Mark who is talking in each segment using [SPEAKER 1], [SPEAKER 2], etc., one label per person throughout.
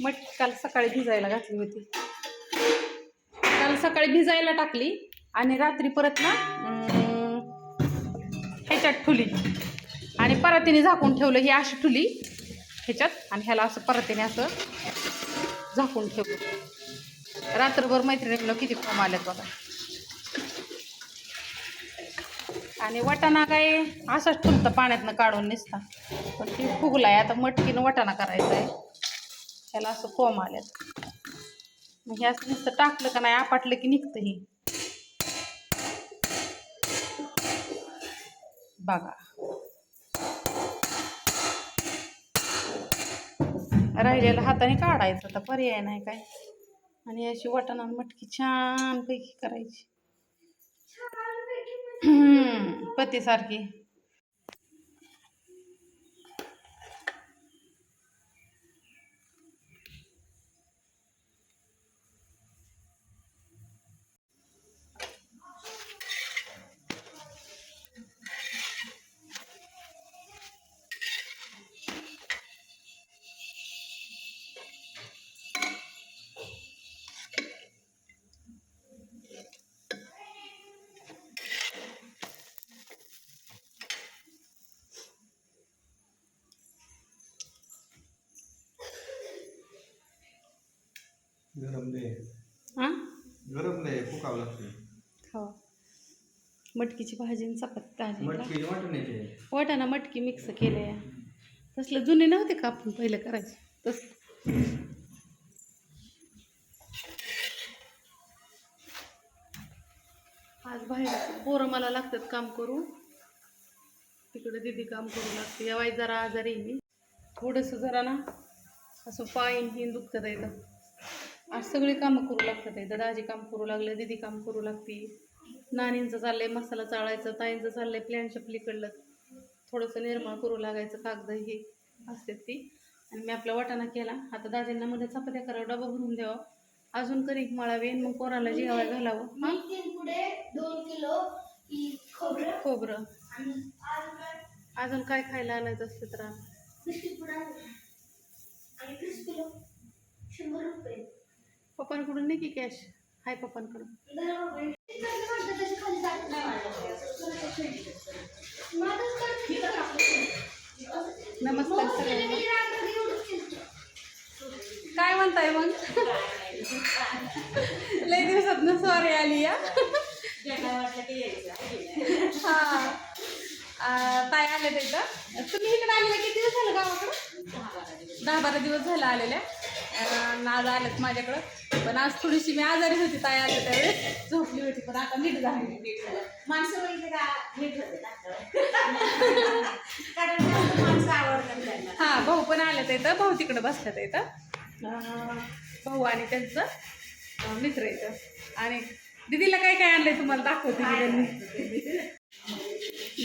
[SPEAKER 1] मट काल सकाळी भिजायला घातली होती. काल सकाळी भिजायला टाकली आणि रात्री परत ना ह्याच्यात ठुली. आणि परातीने झाकून ठेवलं ही अशी ठुली ह्याच्यात आणि ह्याला असं परातीने असं झाकून ठेवलं. रात्रभर मैत्रिणीला किती फॉर्म आल्यात बघा. आणि वाटाणा काय असंच ठुलतं पाण्यातनं काढून निसता. पण ती फुगलाय आता मटकीनं वाटाणा करायचा आहे ह्याला असं कोंब आल्यात. मग हे असं नुसतं टाकलं का नाही आपटलं की निघतं ही. बघा. राहिलेलं हाताने काढायचं तर पर्याय नाही काय. आणि अशी वाटाणा मटकी छान पैकी करायची. पतीसारखी.
[SPEAKER 2] गरम लय
[SPEAKER 1] हां
[SPEAKER 2] गरम लय फुकावं लागते
[SPEAKER 1] हो. मटकीची भाजी आणि चपाती भाजी
[SPEAKER 2] मटकी वाटण्याचे
[SPEAKER 1] वाटाणा मटकी मिक्स केले. तसलं जुने नव्हते का आपण पहिलं करायचं? तस. आज बाहेर पोरं मला लागतात काम करू तिकडे दिदी काम करू लागते. यावाय जरा आजारी आहे. मी थोडंसं जरा ना असं पाय ही दुखतात येतं आज सगळी कामं करू लागतात येतं दाजी काम करू लागले दिदी काम करू लागती. नानींचं चाललंय मसाला चाळायचं ताईंचं चाललंय प्लॅन शपलीकडलं. थोडंसं निर्मळ करू लागायचं कागद हे असतात ती. आणि मी आपला वाटाणा केला. आता दाजींना मध्ये चपात्या करावं डबा भरून द्यावा. अजून कणिक मळावे मग कोणाला जेवायला घालावं.
[SPEAKER 3] दोन किलो खोबरं.
[SPEAKER 1] अजून काय खायला आणायचं असतं तर पप्पांकडून नाही की कॅश हाय पप्पांकडून. नमस्कार सगळ्यांना. काय म्हणताय मग? लय दिवसात न सॉरी आली या हा. आ, ताई आले ते तुम्ही इकडे आलेल्या किती दिवस झालं गावाकडं? दहा बारा दिवस झालं आलेल्या. आज आलेत माझ्याकडं. पण आज थोडीशी मी आजारी होती ताई आले त्यावेळेस. झोपली होती पण आता नीट झाली
[SPEAKER 4] माणसं म्हणजे का नीट होते कारण माणसं आवडतात त्यांना.
[SPEAKER 1] हा भाऊ पण आले इथं. भाऊ तिकडं बसल्यात अं, भाऊ आणि त्यांचं मित्र इथं. आणि दीदीला काय काय आणलंय तुम्हाला दाखवते त्यांनी.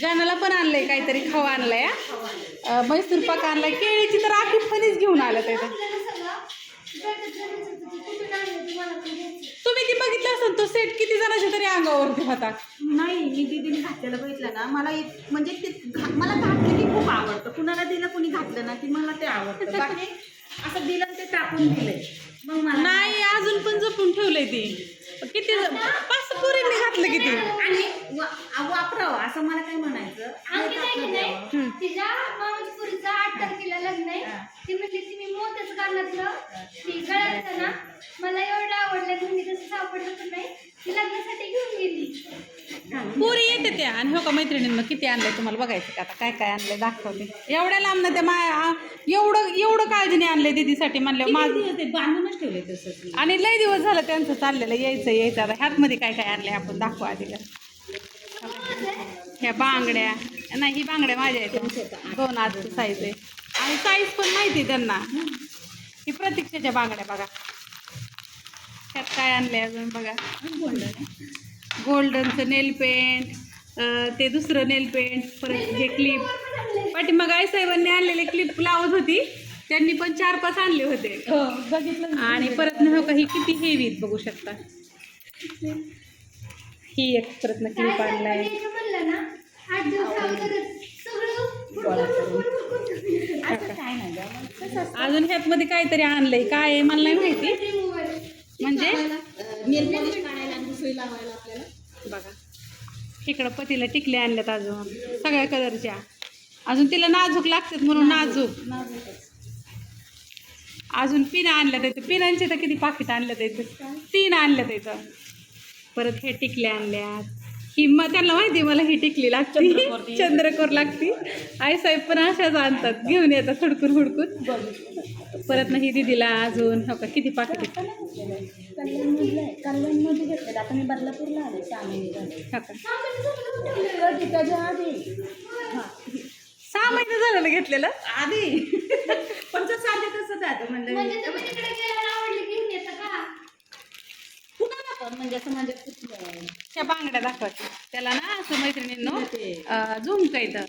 [SPEAKER 1] गाण्याला पण आणलंय काहीतरी खावा आणलंय मैसूर पाक आणलाय. केळीची तर आखी फणीच घेऊन आलं इथं. असेल तो सेट किती जणांच्या तरी अंगावरती होता.
[SPEAKER 4] नाही मी दीदीने घातलेलं बघितलं ना मला इत- म्हणजे ते घा- मला घातलं की खूप आवडतं. कुणाला दिलं कुणी घातलं ना की मला ते आवडतं. बाकी असं दिलं आणि ते टाकून दिलंय मग मला
[SPEAKER 1] नाही अजून पण जपून ठेवलंय ती. किती पाच पोरींनी घातलं किती?
[SPEAKER 4] आणि वा- वापरावं असं मला काय म्हणायचं?
[SPEAKER 3] आम्ही
[SPEAKER 4] ते
[SPEAKER 3] काय. केलंय तिच्या मामाच्या पुरीचा आठ तारखेला लग्न आहे. ती म्हणली ती मी मोठ्याच कानातलं ती गळ्याचं ना. मला एवढं आवडलं मी तसं सापडलं पण नाही. ती गेली
[SPEAKER 1] पुरी येते त्या. आणि हो का मैत्रिणींना किती आणलंय तुम्हाला बघायचं का? आता काय काय आणलंय दाखवते. एवढ्या लांब ना त्या माय एवढं एवढं काळजीने आणलंय दीदीसाठी म्हणलं माझं
[SPEAKER 4] ते बांधूनच ठेवले तसं
[SPEAKER 1] आणि लय दिवस झालं त्यांचं चाललेलं यायचं यायचं. आता ह्यातमध्ये काय काय आणलंय आपण दाखवू आधी ह्या बांगड्या. नाही ही बांगड्या माझ्या आहेत. दोन आज साईज आहे. आणि साईज पण माहिती आहे त्यांना. ही प्रतीक्षेच्या बांगड्या बघा. ह्यात काय आणलंय अजून बघा. गोल्डनचं नेल पेंट ते दुसरं नेल पेंट परत हे क्लिप पाठीमाग आई साहेबांनी आणलेले क्लिप लावत होती. त्यांनी पण चार पाच आणले होते.
[SPEAKER 4] बघितलं
[SPEAKER 1] आणि परत न हो का ही किती हेवी आहेत बघू शकता. ही एक परत न क्लिप आणलाय अजून ह्यात मध्ये काहीतरी आणलंय. काय आहे मला नाही माहिती. म्हणजे? बघा. इकडं पतीला टिकले आणल्यात अजून सगळ्या कलरच्या. अजून तिला नाजूक लागतात म्हणून नाजूक. अजून पिनं आणल्यात इथं. पिनांचे तर किती पाकिट आणल्यात इथं. तीन आणल्यात इथं. परत हे टिकले आणल्यात. मग त्यांना माहिती मला ही टिकली लागते. चंद्रकोर. लागती. आई साहेब पण अशाच आणतात. घेऊन येतात हुडकून हुडकून. परत नाही दिदीला अजून हो का किती पाकिट
[SPEAKER 4] कल्याणमधलं आहे कल्याणमध्ये घेतलेलं? आता मी बदलापूरला आले सहा महिने झाले आधी
[SPEAKER 1] घेतलेलं
[SPEAKER 4] आधी पण तर चालते तसं जातं
[SPEAKER 3] म्हणजे
[SPEAKER 4] म्हणलं
[SPEAKER 3] तुम्ही तिकडे गेल्यावर आवडली घेऊन येता का
[SPEAKER 4] कुणाला पण म्हणजे असं म्हणजे
[SPEAKER 1] त्या बांगड्या दाखवायच्या त्याला ना असं मैत्रिणींनो
[SPEAKER 4] ते
[SPEAKER 1] झुम इथं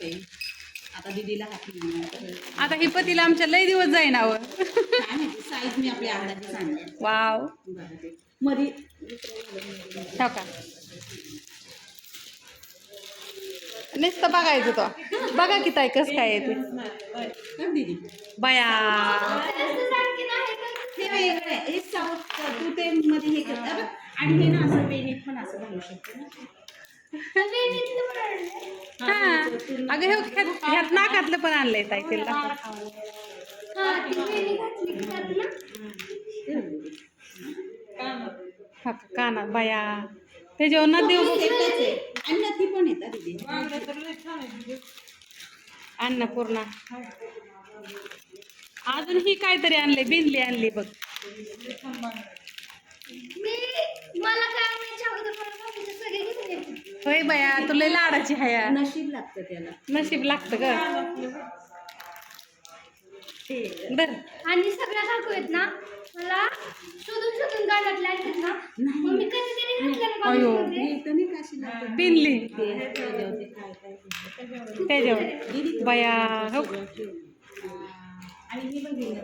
[SPEAKER 4] ते आता दिदीला
[SPEAKER 1] आता ही पतीला आमच्या लय दिवस
[SPEAKER 4] काय माहिती साईज मी आपल्या अंदाजे सांगते वावमध्ये
[SPEAKER 1] हो का नुसतं बघायचं तो बघा की ताई कसं काय येते बया
[SPEAKER 3] जास्त आणखी नाही पण
[SPEAKER 4] हे वेगळं. आहे हे साऊथ तू ते मध्ये हे करता बघ आणि हे ना असं वेणीत पण असं घालू शकतो ना.
[SPEAKER 3] वेणीतलं पण आणलंय.
[SPEAKER 1] हा. अगं हे ह्यात ह्यात नाकातलं पण आणलंय ताई तिला.
[SPEAKER 3] हा ती वेणी घातली की त्यात ना.
[SPEAKER 4] ते बघ दीदी.
[SPEAKER 1] हो का कानात बया. त्याच्यावर ना देऊ बघ.
[SPEAKER 4] एकच आहे. आणि नथी पण येतात दीदी
[SPEAKER 1] अन्नपूर्णा अजून ही काहीतरी आणले बिंदली आणली बघ.
[SPEAKER 3] येते
[SPEAKER 1] होय बया तुला लाडाची हया.
[SPEAKER 4] नशीब लागतं त्याला.
[SPEAKER 1] नशीब लागतं ग. बर.
[SPEAKER 3] आणि सगळ्या काकू आहेत ना मला शोधून शोधून आहेत ना मग मी
[SPEAKER 4] तर लागतं
[SPEAKER 1] बिनली.
[SPEAKER 4] त्याच्यावर.
[SPEAKER 1] बया हो.
[SPEAKER 4] आणि हे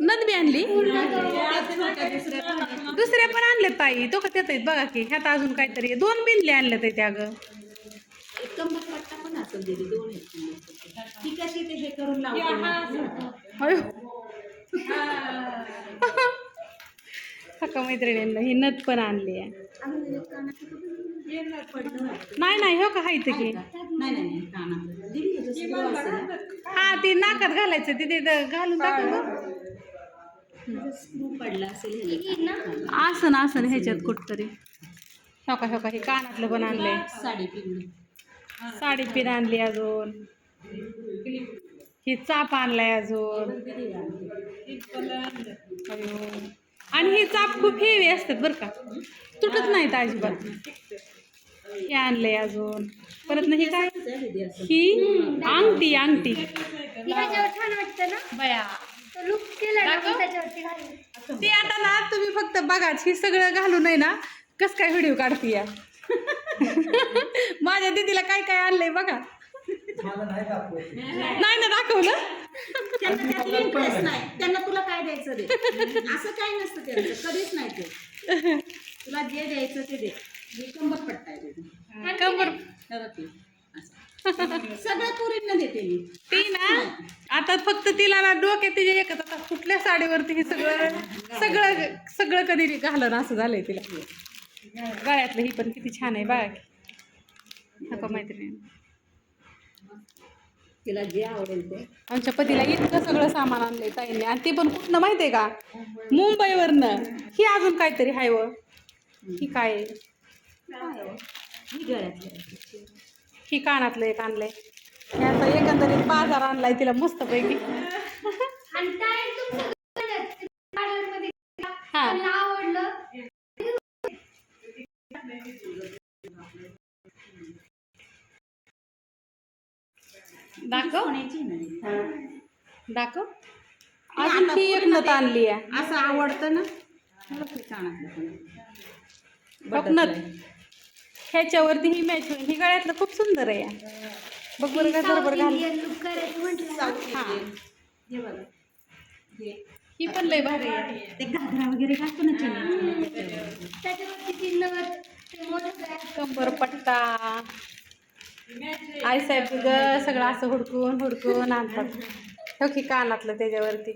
[SPEAKER 1] नद बी आणली?
[SPEAKER 4] दुसऱ्या पण
[SPEAKER 1] आणल्यात ताई. तो का त्यात आहेत बघा की ह्यात अजून काहीतरी. दोन बिनले आणल्यात आहे त्या ग.
[SPEAKER 4] ती ते हे
[SPEAKER 1] सका मैत्रिणींना ही नथ पण आणली आहे.
[SPEAKER 4] हे.
[SPEAKER 1] नाही नाही हो का? हाय ते की.
[SPEAKER 4] नाही
[SPEAKER 1] हा ती नाकात घालायचं तिथे घालून
[SPEAKER 4] पडला असेल
[SPEAKER 1] आसन आसन ह्याच्यात कुठतरी. हो का हो का हे कानातलं पण आणलंय.
[SPEAKER 4] साडी पिवळी
[SPEAKER 1] साडी पिन आणली अजून. ही चाप आणलाय अजून. आणि ही चाप खूप हेवी असतात बरं का. तुटत नाहीत अजिबात. हे आणलंय अजून. परत नाही काय? ही अंगठी अंगठी.
[SPEAKER 3] ही ह्याच्यावर छान वाटतं ना?
[SPEAKER 1] बया.
[SPEAKER 3] तो
[SPEAKER 1] आता ना तुम्ही फक्त बघाच ही सगळं घालून आहे ना कस काय व्हिडिओ काढते या माझ्या दीदीला काय काय आणलंय बघा. नाही ना दाखवलं?
[SPEAKER 4] त्यांना त्यात इंटरेस्ट नाही. त्यांना तुला काय द्यायचं दे असं काय नसतं त्यांचं. कधीच नाही ते. तुला जे द्यायचं ते दे. हे कंबर पट्टा आहे दीदी.
[SPEAKER 1] कंबर.
[SPEAKER 4] सगळ्या पोरींना देते मी.
[SPEAKER 1] ती ना आता फक्त तिला ना डोक्यात तिच्या एकच आता कुठल्या साडीवरती हे सगळं सगळं सगळं कधी घालन असं झालंय तिला. गळ्यातलं ही पण किती छान आहे नका मैत्रिणी.
[SPEAKER 4] तिला जे आवडेल ते.
[SPEAKER 1] आमच्या पतीला इतकं सगळं सामान आणलंय ताईंनी. आणि ते पण कुठनं माहिती आहे का? मुंबईवरनं. ही अजून काहीतरी हाय व. ही? काय
[SPEAKER 4] हो?
[SPEAKER 1] कानातलं एक आणलंय. आता एकंदरीत बाजार आणलाय तिला हा.
[SPEAKER 3] त्यांना आवडलं.
[SPEAKER 1] दाखव. दाखव. अजून ही एक नथ आणली आहे.
[SPEAKER 4] असं आवडतं ना ते कानातलं पण.
[SPEAKER 1] ह्याच्यावरती ही मॅच होईल. ही गळ्यातलं खूप सुंदर आहे. बघ बरं का बरोबर घाल. हा.
[SPEAKER 4] हे बघा. हे.
[SPEAKER 1] ही पण लय भारी आहे.
[SPEAKER 4] ते घागरा वगैरे घालतो ना
[SPEAKER 3] त्याच्यावरती.
[SPEAKER 1] कंबर पट्टा. आई साहेब ग सगळं असं हुडकून हुडकून आणतात. हो की कानातलं त्याच्यावरती.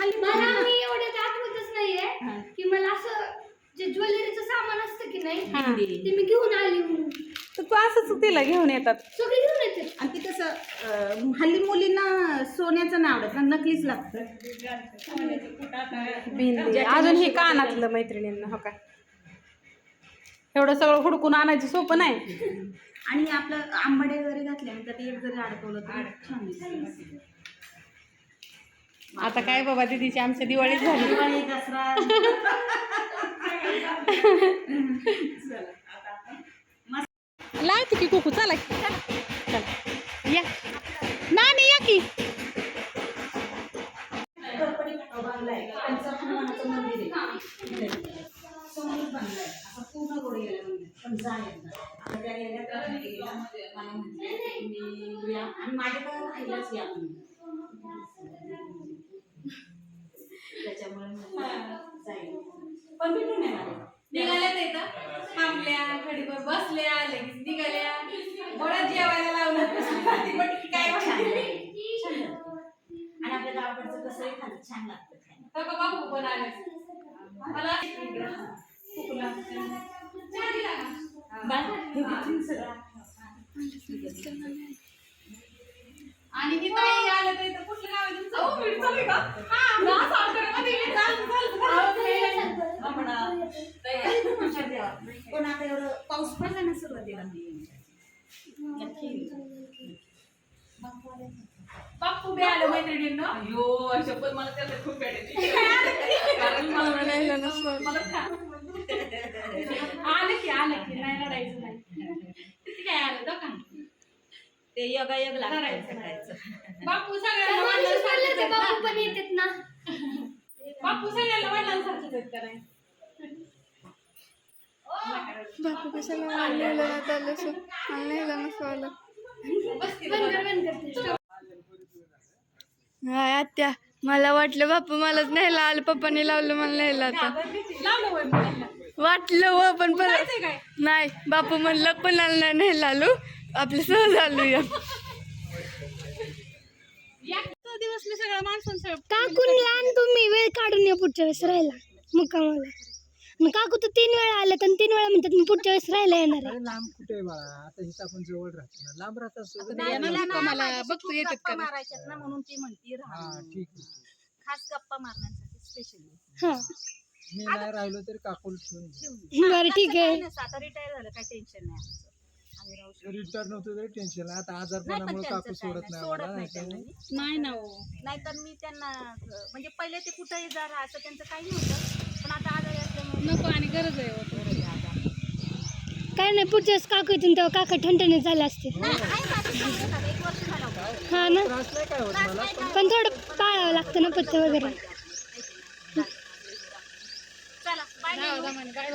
[SPEAKER 3] मला मी एवढं आठवतच नाहीये की मला असं जे ज्वेलरीचं सामान असतं की नाही
[SPEAKER 1] हा.
[SPEAKER 3] ते मी घेऊन आली म्हणून.
[SPEAKER 1] तर तू असंच तिला घेऊन येतात.
[SPEAKER 3] सगळे घेऊन येते
[SPEAKER 4] आणि ते कसं अं, हल्ली मुलींना सोन्याचं नाही आवडत ना नकलीच लागतं.
[SPEAKER 1] बिंदी अजून हे कानातलं मैत्रिणींना हो काय एवढं सगळं हुडकून आणायचं सोपं नाही.
[SPEAKER 4] आणि आपलं आंबाडे वगैरे घातल्यानंतर ते एक जरी अडकवलं तर छान दिसतं.
[SPEAKER 1] आता काय बाबा दिदीची आमच्या दिवाळीच झाली.
[SPEAKER 4] दिवाळी दसरा.
[SPEAKER 1] लावते की कुकू चला की. चला. या. नानी या की.
[SPEAKER 4] गणपती बांधलाय त्यांचं हनुमानाचं मंदिर आहे समोरच बांधलाय असं पूर्ण गोड गेलं मंदिर पण जा एकदा आता त्या गेल्या तर नाही गेल्या. मला म्हटले तुम्ही या आणि माझ्याकडे राहिलाच या तुम्ही त्याच्यामुळे म्हटलं, जाईल पण भेटून नाही मला
[SPEAKER 1] निघाल्या नाही तर थांबल्या घडीभर बसल्या लगेच निघाल्या बरं जेवायला लावलं ती म्हटली काय
[SPEAKER 4] छान
[SPEAKER 1] म्हणते?
[SPEAKER 4] लागतं. छान लागतं. आणि आपल्या गावाकडचं कसंही खाल्लं छान लागतं खायला.
[SPEAKER 1] बघा पण आले मला.
[SPEAKER 4] हे.
[SPEAKER 1] आणि ही ताई आलं तर इथं कुठलं गाव आहे तुमचं? अहो, बीड चालू का? हा, ना, साताऱ्यामध्ये आहे. चाल, चाल, चाल.
[SPEAKER 4] हुशार देवा. पण आता एवढं पाऊस पडला ना सुरुवातीला नक्की.
[SPEAKER 1] बापू बी आलं मैत्रिणींनो आलं की आलं की नाही रडायचं नाही. किती काय आलं तो का
[SPEAKER 4] ते योगायोग लागतं
[SPEAKER 1] करायचं.
[SPEAKER 4] सकाळचं.
[SPEAKER 1] बापू सगळ्यांना
[SPEAKER 3] बाबू पण येतात ना.
[SPEAKER 1] बापू सगळ्यांना वडिलांसारखेच आहेत का नाही
[SPEAKER 5] बापू कशाला मला ना त्याला मला
[SPEAKER 1] बसते
[SPEAKER 3] बंद कर बंद करते
[SPEAKER 5] हाय आत्या मला वाटलं बापू मलाच न्यायला आलं पप्पाने लावलं मला न्यायला आता. वाटलं व पण परत
[SPEAKER 1] जायचंय काय?
[SPEAKER 5] नाही बापू म्हणलं नाही न्यायला आलो आपलं सहज आलो या.
[SPEAKER 1] दिवस मी सगळं माणसून सगळं
[SPEAKER 3] काकून लहान तुम्ही वेळ काढून या पुढच्या वेळेस राहायला मुक्कामाला. मग काकू तर तीन वेळा आल्या तर तीन वेळा म्हणतात मी पुढच्या वेळेस राहायला येणार आहे.
[SPEAKER 6] अरे लांब कुठे आहे बाळा आता इथं आपण जवळ राहतो ना. लांब राहत असतो
[SPEAKER 1] नाही, मला ना मला बघतो येतात
[SPEAKER 4] गप्पा
[SPEAKER 1] का नाही.
[SPEAKER 4] मारायच्यात ना म्हणून ती म्हणती राहा.
[SPEAKER 6] हा
[SPEAKER 4] म्हणून.
[SPEAKER 6] ठीक आहे.
[SPEAKER 4] खास गप्पा मारण्यासाठी स्पेशली
[SPEAKER 3] हा.
[SPEAKER 6] मी नाही राहिलो तरी काकूल ठेवून.
[SPEAKER 3] बरं ठीक आहे.
[SPEAKER 4] आता रिटायर झालं काही टेन्शन नाही आमचं. आम्ही राहू शकतो.
[SPEAKER 6] रिटर्न होतो तरी टेन्शन नाही. आता
[SPEAKER 4] नाही पण
[SPEAKER 6] आजारपणामुळे
[SPEAKER 4] त्यांचं
[SPEAKER 6] काकू
[SPEAKER 4] काय
[SPEAKER 6] सोडत
[SPEAKER 4] नाही,
[SPEAKER 6] नाही
[SPEAKER 4] सोडत नाही
[SPEAKER 6] नाही
[SPEAKER 4] त्यांना.
[SPEAKER 6] काय
[SPEAKER 4] मी.
[SPEAKER 1] नाही ना हो.
[SPEAKER 4] नाहीतर मी त्यांना अं, म्हणजे पहिले ते कुठेही जा राहा असं त्यांचं काही नव्हतं पण आता आजारी असल्यामुळे
[SPEAKER 1] नको आणि गरज आहे हो.
[SPEAKER 3] काय नाही पुढच्या वेळेस काकू येतील तेव्हा काका ठणठणीत झाले असते. हा ना
[SPEAKER 6] त्रास नाही काय होत मला? पण
[SPEAKER 3] थोडं पाळावं लागतं ना पथ्य वगैरे.
[SPEAKER 4] चला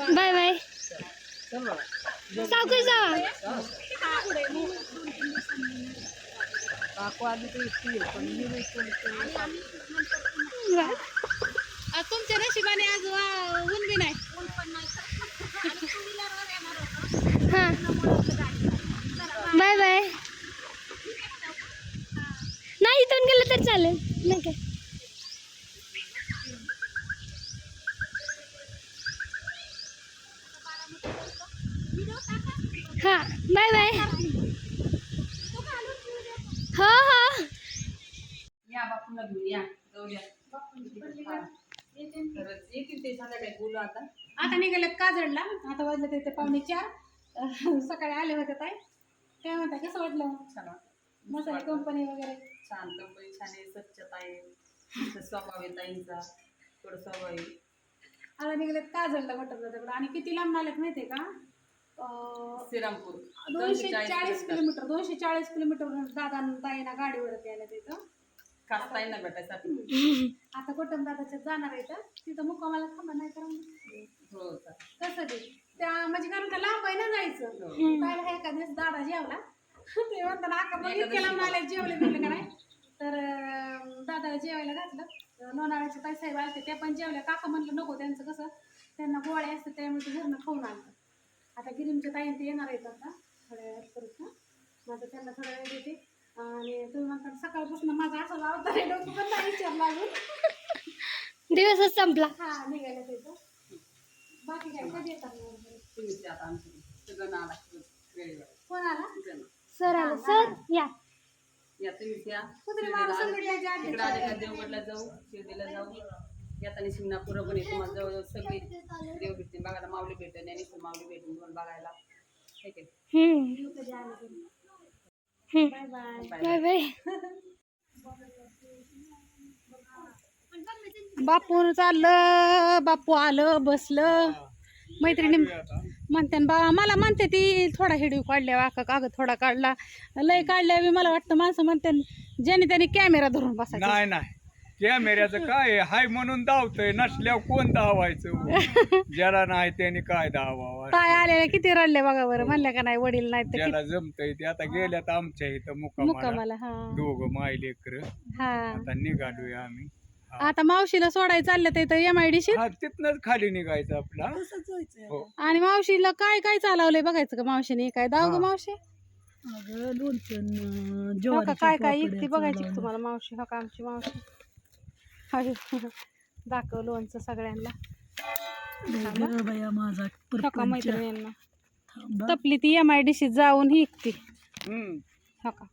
[SPEAKER 4] बाय
[SPEAKER 3] बाय. सावकाश जावा
[SPEAKER 6] नाही
[SPEAKER 1] तुमच्या नशिबाने आज ऊन बी नाही.
[SPEAKER 3] हा. Bye bye. नाही इथून गेलं तर चालेल. नाही काय हा बाय बाय हो हो
[SPEAKER 1] या बापूला घेऊन या जाऊया खरंच येतील ते संध्याकाळी बोलू आता आता निघाल्यात काजडला आता वाजले ते पावणे चार. सकाळी आले होते ताई. काय म्हणता कसं वाटलं? छान आहे कंपनी वगैरे?
[SPEAKER 7] छान कंपनी छान आहे स्वच्छता आहे तिथं स्वभाव आहे ताईंचा. थोडं स्वभाव आहे.
[SPEAKER 1] आता काजडला वटर तिकडं. आणि किती लांब आलेत माहितीये का? अं,
[SPEAKER 7] श्रीरामपूर.
[SPEAKER 1] दोनशे चाळीस
[SPEAKER 7] किलोमीटर.
[SPEAKER 1] दोनशे चाळीस किलोमीटर दादा ताईना गाडीवरती आल्या तिथं
[SPEAKER 7] खास ताईंना भेटायसाठी.
[SPEAKER 1] आता कुटुंब जाणार आहे तर तिथं मुक्कामाला थांबा नाही कारण
[SPEAKER 7] हो का.
[SPEAKER 1] कसं ते त्या म्हणजे कारण का लांब आहे ना जायचं.
[SPEAKER 7] हो.
[SPEAKER 1] पाहिलं एका दिवस दादा जेवला. ते म्हणताना आका मग इतक्या आल्या जेवले बिवले का नाही? तर दादाला जेवायला घातलं. लोणावळ्याचे ताई साहेब आले त्या पण जेवल्या. काका म्हणलं नको त्यांचं कसं. त्यांना गोळ्या असतात त्यामुळे ते घरनं खाऊन आणलं आता गिरीमच्या ताईन ते येणार आहेत आता. थोड्या हां मग आता त्यांना थोडा वेळ देते. आणि तुम्ही म्हणता सकाळपासून माझा असं लावता आहे डोकं पण नाही विचारलं अजून.
[SPEAKER 3] दिवसच संपला.
[SPEAKER 1] हा निघायला त्याचं बाकी काय कधी येतात?
[SPEAKER 7] तुम्हीच आता आमचं सगळं वेळेवर
[SPEAKER 1] कोण आला
[SPEAKER 3] सर आलं सर या
[SPEAKER 7] या तुम्हीच या
[SPEAKER 1] कुत्रे
[SPEAKER 7] इकडे आले का देवगडला जाऊ शिर्डीला जाऊ येताना शिंगणापूर पण येतो तुम्हाला जवळ सगळी देव भेटते बघायला माऊली भेटेल ज्ञानेश्वर माऊली भेटेल दोन बघायला ठीक आहे
[SPEAKER 3] हम्म
[SPEAKER 7] बाय
[SPEAKER 3] बाय
[SPEAKER 1] बापू चाललं बापू आलं बसलं. मैत्रिणी म्हणते बा मला म्हणते ती थोडा हिडिओ काढल्या वाका कागद थोडा काढला लय काढल्या बी मला वाटतं माणसं म्हणते ज्याने त्याने कॅमेरा धरून बसायचं.
[SPEAKER 8] नाही नाही. कॅमेऱ्याचं काय? हाय म्हणून धावतंय नसल्यावर कोण धावायचं? ज्याला नाही त्याने काय धावावं?
[SPEAKER 1] ताय आलेल्या किती रडले बघा बरं म्हणल्या का नाही वडील नाही तर
[SPEAKER 8] ज्याला जमतंय ते आता गेल्यात आमच्या इथं
[SPEAKER 1] किती
[SPEAKER 8] मुकामाला
[SPEAKER 1] मुक्कामाला हा.
[SPEAKER 8] दोघं माय लेकर
[SPEAKER 1] हा.
[SPEAKER 8] आता निघालोय आम्ही.
[SPEAKER 1] आता मावशीला सोडायला चाललं तर एम आय डी
[SPEAKER 8] हा तिथनच खाली निघायचं आपला. हो.
[SPEAKER 1] आणि मावशीला काय काय चालवलंय बघायचं का मावशीने? काय दाव ग
[SPEAKER 8] हा.
[SPEAKER 1] मावशी?
[SPEAKER 6] अगं लोणचं न
[SPEAKER 1] हो का
[SPEAKER 6] ज्वारीच्या
[SPEAKER 1] काय काय
[SPEAKER 6] पापड्या
[SPEAKER 1] इकती बघायची का
[SPEAKER 6] चालवल्या.
[SPEAKER 1] तुम्हाला मावशी? हो का आमची मावशी? अरे, दाखव लोणचं सगळ्यांना.
[SPEAKER 6] ग बाया माझा
[SPEAKER 1] हो का
[SPEAKER 6] परपंच.
[SPEAKER 1] मैत्रिणींना?
[SPEAKER 6] थांबा.
[SPEAKER 1] तपली ती एम आय डी जाऊन ही इकती
[SPEAKER 8] हम्म.
[SPEAKER 1] हो का.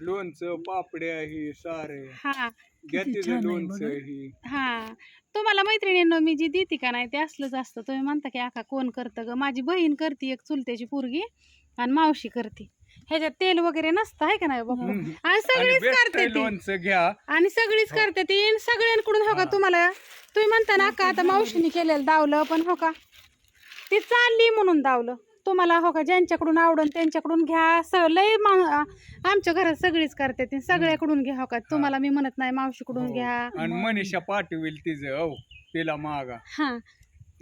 [SPEAKER 8] लोणचं पापड्या ही सारे.
[SPEAKER 1] हा
[SPEAKER 8] घ्या
[SPEAKER 6] किती
[SPEAKER 8] तिचं
[SPEAKER 6] छान आहे
[SPEAKER 8] लोणचं
[SPEAKER 6] बघा.
[SPEAKER 8] ही.
[SPEAKER 1] हा. तुम्हाला मैत्रिणींना मी जी देते का नाही ते असलंच असतं. तुम्ही म्हणता की आका कोण करतं ग? माझी बहीण करते एक चुलत्याची पोरगी आणि मावशी करते. ह्याच्यात तेल वगैरे नसतं आहे का नाही बाबा
[SPEAKER 8] हम्म.
[SPEAKER 1] आणि
[SPEAKER 8] आणि
[SPEAKER 1] सगळीच करते
[SPEAKER 8] भेटतंय
[SPEAKER 1] ती.
[SPEAKER 8] लोणचं घ्या.
[SPEAKER 1] आणि सगळीच करते ती. आणि सगळ्यांकडून हो का
[SPEAKER 8] हा.
[SPEAKER 1] तुम्हाला? तुम्ही म्हणता ना का आता मावशीने केलेलं दावलं पण हो का? ती चालली म्हणून दावलं. तुम्हाला हो का ज्यांच्याकडून आवडून त्यांच्याकडून घ्या स लय मा- आमच्या घरात सगळीच करते ती सगळ्याकडून घ्या हो का तुम्हाला मी म्हणत नाही मावशीकडून
[SPEAKER 8] हो.
[SPEAKER 1] घ्या
[SPEAKER 8] आणि मनीषा पाठवेल तिचं हो तिला मागा
[SPEAKER 1] हा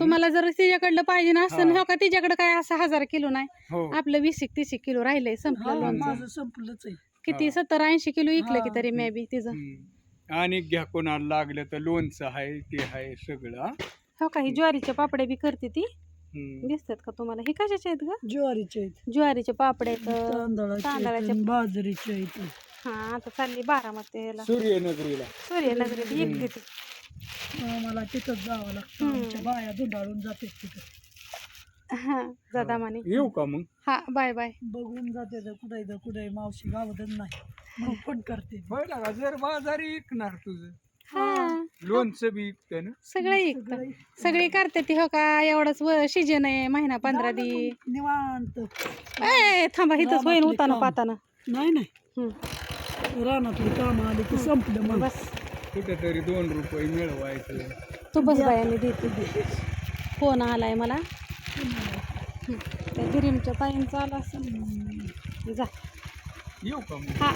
[SPEAKER 1] तुम्हाला जर तिच्याकडलं पाहिजे ना असतं
[SPEAKER 8] हा.
[SPEAKER 1] का तिच्याकडे काय असं हजार किलो नाही
[SPEAKER 8] हो
[SPEAKER 1] आपलं वीस एक तीस एक किलो राहिलंय संपलं
[SPEAKER 6] हा,
[SPEAKER 1] लोणचं
[SPEAKER 6] माझं संपलंच आहे
[SPEAKER 1] किती. सत्तर ऐंशी किलो इकलं की
[SPEAKER 6] हा.
[SPEAKER 1] तरी मे बी तिचं
[SPEAKER 8] हम्म. आणि घ्या कोणाला लागलं तर लोणचं आहे ते आहे सगळं हा.
[SPEAKER 1] हो का ही ज्वारीच्या पापड्या बी करते ती. दिसतात का तुम्हाला? हे कशाचे आहेत ग?
[SPEAKER 6] ज्वारीचे आहेत.
[SPEAKER 1] ज्वारीचे पापड आहेत
[SPEAKER 6] तांदळाचे बाजरीचे आहेत.
[SPEAKER 1] हा आता चालली बारामतीला
[SPEAKER 8] सूर्यनगरीला.
[SPEAKER 1] सूर्यनगरीत
[SPEAKER 6] मला तिथंच जावं लागतं.
[SPEAKER 1] हम्म.
[SPEAKER 6] आमच्या बाया धुंडाळून जाते तिथं.
[SPEAKER 1] हा दादा माने
[SPEAKER 8] येऊ का मग?
[SPEAKER 1] हा बाय बाय.
[SPEAKER 6] बघून जाते तर कुठे इथं कुठे मावशी गावातच नाही. मग फोन करते.
[SPEAKER 8] बरं का जर बाजारी विकणार तुझं.
[SPEAKER 1] हा.
[SPEAKER 8] लोणचं बी विकतं ना?
[SPEAKER 1] सगळे ऐकत सगळे करते ती हो का एवढंच सीजन आहे महिना पंधरा दी.
[SPEAKER 6] निवांत.
[SPEAKER 1] ए थांबा इथंच होईन
[SPEAKER 6] रानातली
[SPEAKER 1] उताना. पाताना
[SPEAKER 6] नाही नाही. रानातली कामं आली की संपलं मग.
[SPEAKER 1] बस.
[SPEAKER 8] कुठेतरी दोन रुपये मिळवायचं.
[SPEAKER 1] तू बस बाया मी देते फोन आलाय मला. त्या गिरीमच्या ताईंचा आला असेल. जा.
[SPEAKER 8] येऊ का
[SPEAKER 1] हा.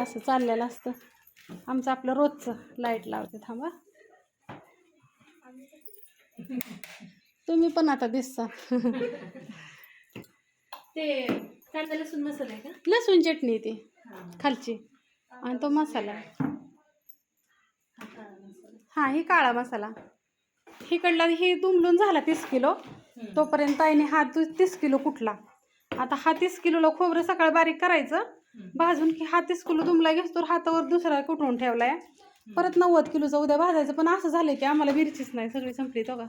[SPEAKER 1] असं चाललेलं असतं. आमचं आपलं रोजचं लाइट लावते थांबा. तुम्ही पण आता दिसता.
[SPEAKER 3] ते कांदा लसूण मसाला आहे का?
[SPEAKER 1] लसूण चटणी ती खालची. आणि तो मसाला. हा ही काळा मसाला. हिकडला ही दुमलून झाला तीस किलो. तोपर्यंत ताईने हा तू तीस किलो कुठला? आता हा तीस किलोला खोबरं सकाळी बारीक करायचं. भाजून की हा तीस किलो दुमला घेतो हातावर दुसरा कुठून ठेवलाय? परत नव्वद किलोचा उद्या भाजायचं पण असं झालंय की आम्हाला मिरचीच नाही सगळी संपली तो का?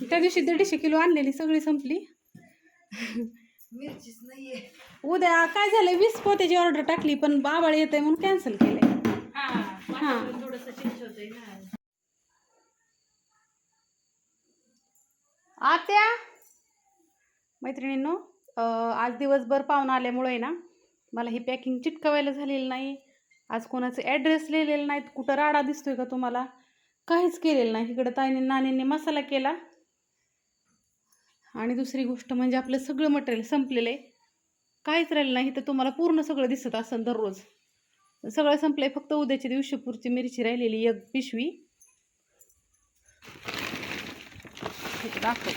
[SPEAKER 1] त्या दिवशी दीडशे किलो आणलेली सगळी संपली. उद्या काय झालंय वीस पोत्याची ऑर्डर टाकली पण बाबाळ येते म्हणून कॅन्सल केलंय. हा आत्या? मैत्रिणींनो आज दिवसभर पाहुणा आल्यामुळे ना मला ही पॅकिंग चिटकवायला झालेलं नाही. आज कोणाचे ॲड्रेस लिहिलेलं नाहीत कुठं राडा दिसतोय का तुम्हाला? काहीच केलेलं नाही. इकडं ताईने नानींनी मसाला केला. आणि दुसरी गोष्ट म्हणजे आपलं सगळं मटेरियल संपलेलं आहे. काहीच राहिलं नाही. तर तुम्हाला पूर्ण सगळं दिसत असेल दररोज. सगळं संपलंय. फक्त उद्याच्या दिवशी पुरची मिरची राहिलेली एक पिशवी. दाखव.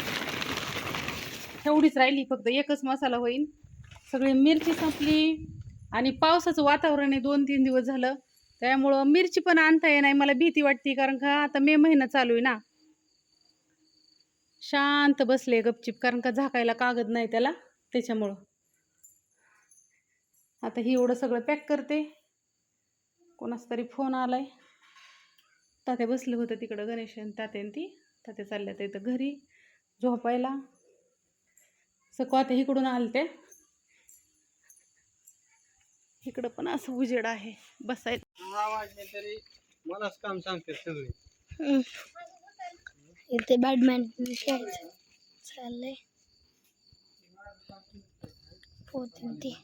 [SPEAKER 1] एवढीच राहिली. फक्त एकच मसाला होईल सगळी मिरची संपली आणि पावसाचं वातावरण आहे दोन तीन दिवस झालं. त्यामुळं मिरची पण आणता ये नाही मला भीती वाटते कारण का आता मे महिना चालू आहे ना. शांत बसले गपचिप कारण का झाकायला कागद नाही त्याला त्याच्यामुळं. आता ही एवढं सगळं पॅक करते. कोणाचा तरी फोन आलाय. तात्या बसले होते तिकडं गणेश आणि तात्या ती. तात्या चालल्या तर इथं घरी झोपायला. सकू आता इकडून आलते इकडं पण असं उजेड आहे. बसायला.
[SPEAKER 2] तरी मलाच काम सांगते सगळे.
[SPEAKER 7] इथे बॅडमिंटन खेळायचं. चाललंय. ती.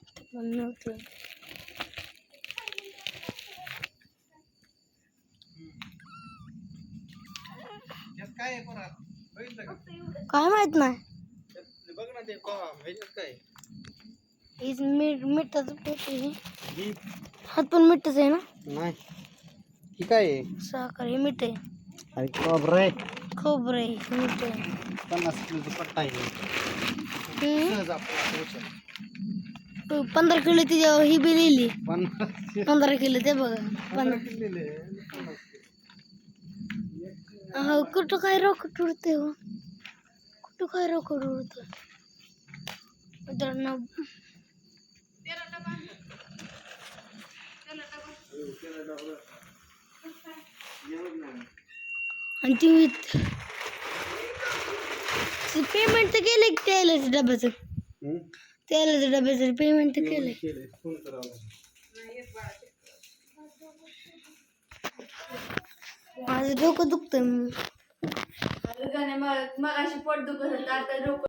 [SPEAKER 2] काय आहे पोरा? बघितलं का?
[SPEAKER 7] काय माहीत नाही.
[SPEAKER 2] बघ ना ते काय?
[SPEAKER 7] हीच मीठ मिठाचं पोत आहे
[SPEAKER 2] ही
[SPEAKER 7] हात पण मिठच आहे ना?
[SPEAKER 2] नाही। ही काय आहे
[SPEAKER 7] साखर हे मीठ आहे
[SPEAKER 2] अरे खोबरं आहे
[SPEAKER 7] खोबरं आहे मीठ आहे
[SPEAKER 2] पन्नास किलोचं पट्टा आहे
[SPEAKER 7] हम्म.
[SPEAKER 2] सहज आपल्याला पोहोचेल.
[SPEAKER 7] पंधरा किलो तिच्या ही बी लिहिली
[SPEAKER 2] पन्नास
[SPEAKER 7] पंधरा किलो ते बघा।
[SPEAKER 2] पंधरा किलो.
[SPEAKER 7] अहो कुठं काय रॉकेट उडते हो? कुठं काय रॉकेट उडतं मित्रांनो आणि तुम्ही पेमेंट तर केलं की तेलाच्या डब्याचं? तेलाच्या डब्याचं पेमेंट तर
[SPEAKER 2] लागेल.
[SPEAKER 7] माझं डोकं दुखतंय.
[SPEAKER 5] मग अशी पोट दुखत होतं आता डोकं